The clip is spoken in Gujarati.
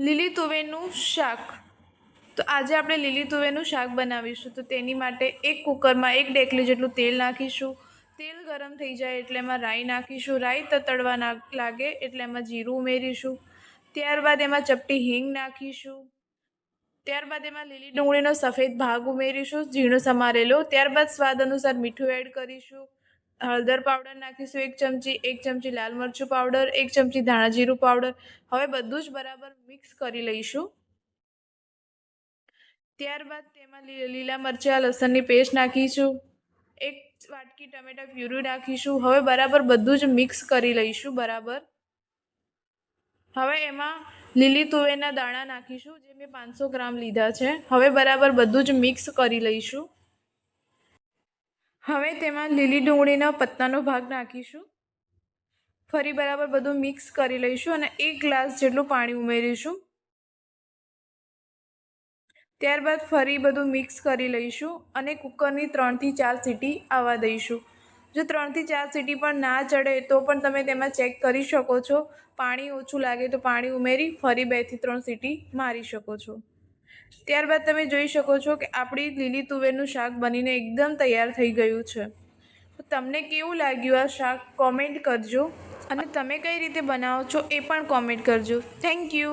લીલી તુવેરનું શાક. તો આજે આપણે લીલી તુવેરનું શાક બનાવીશું. તો તેની માટે એક કુકરમાં એક ડેકલી જેટલું તેલ નાખીશું. તેલ ગરમ થઈ જાય એટલે એમાં રાઈ નાખીશું. રાઈ તતડવા લાગે એટલે એમાં જીરું ઉમેરીશું. ત્યારબાદ એમાં ચપટી હિંગ નાખીશું. ત્યારબાદ એમાં લીલી ડુંગળીનો સફેદ ભાગ ઉમેરીશું. ઝીણો સમારેલો. ત્યારબાદ સ્વાદ અનુસાર મીઠું એડ કરીશું. હળદર પાવડર નાખીશું, એક ચમચી એક ચમચી લાલ મરચું પાવડર એક ચમચી ધાણા જીરું પાવડર હવે બધું જ બરાબર મિક્સ કરી લઈશું. ત્યારબાદ તેમાં લીલા મરચાં, લસણની પેસ્ટ નાખીશું. એક વાટકી ટમેટા પ્યુરી નાખીશું. હવે બરાબર બધું જ મિક્સ કરી લઈશું, બરાબર. હવે એમાં લીલી તુવેરના દાણા નાખીશું, જે મેં પાંચસો ગ્રામ લીધા છે. હવે બરાબર બધું જ મિક્સ કરી લઈશું. હવે તેમાં લીલી ડુંગળીના પત્તાનો ભાગ નાખીશું. ફરી બરાબર બધું મિક્સ કરી લઈશું અને એક ગ્લાસ જેટલું પાણી ઉમેરીશું. ત્યારબાદ ફરી બધું મિક્સ કરી લઈશું અને કુકરની ત્રણથી ચાર સીટી આવવા દઈશું. જો ત્રણથી ચાર સીટી પણ ના ચડે તો પણ તમે તેમાં ચેક કરી શકો છો. પાણી ઓછું લાગે તો પાણી ઉમેરી ફરી બેથી ત્રણ સીટી મારી શકો છો. ત્યારબાદ તમે જોઈ શકો છો કે આપણી લીલી તુવેરનું શાક બનીને એકદમ તૈયાર થઈ ગયું છે. તમને કેવું લાગ્યું આ શાક? કોમેન્ટ કરજો. અને તમે કઈ રીતે બનાવો છો એ પણ કોમેન્ટ કરજો. Thank you.